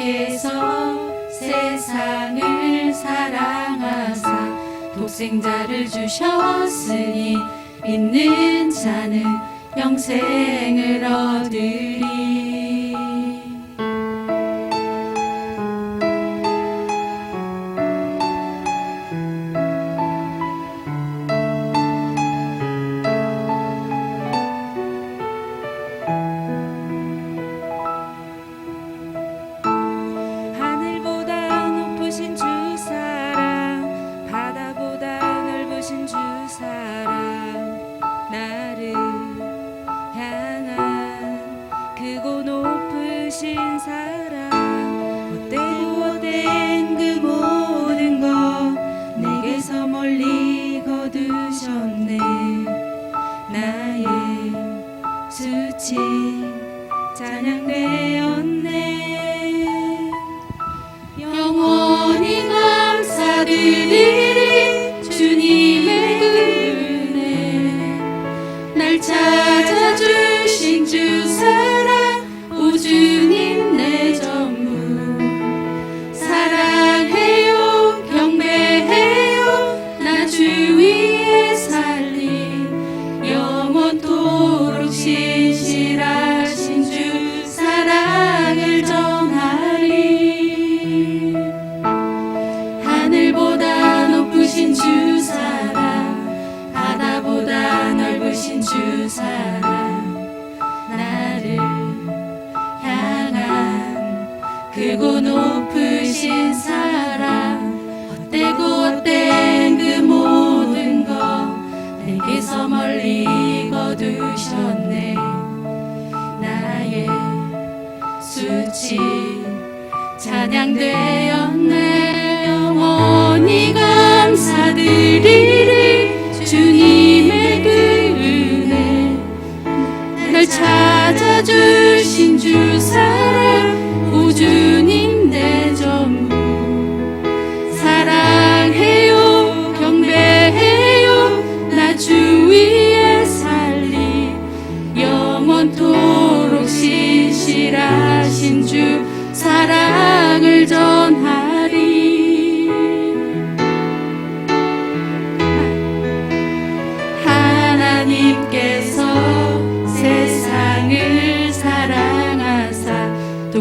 하나님께서 세상을 사랑하사 독생자를 주셨으니 믿는 자는 영생을 얻으리 거두셨네. 나의 수치 찬양되었네. 영원히 감사드리리 주님의 그 은혜. 날 찾아주신 주 사랑 우주님 크고 높으신 사랑 헛되고 헛된 그 모든 것 내게서 멀리 거두셨네. 나의 수치 찬양되었네. 영원히 감사드리리 주님의 그 은혜. 날 찾아주신 주우 주님 내 전부 사랑해요 경배해요. 나 주 위에 살리 영원토록 신실하신 주 사랑을 전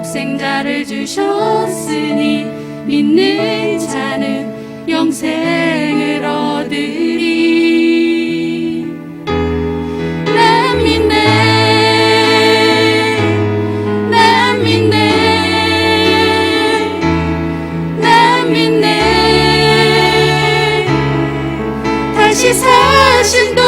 독생자를 주셨으니 믿는 자는 영생을 얻으리. 사신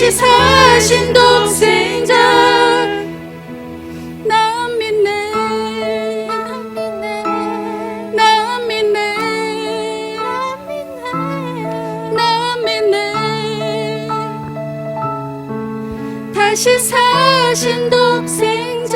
다시 사신 독생자 난 믿네. 난 믿네. 난 믿네. 다시 사신 독생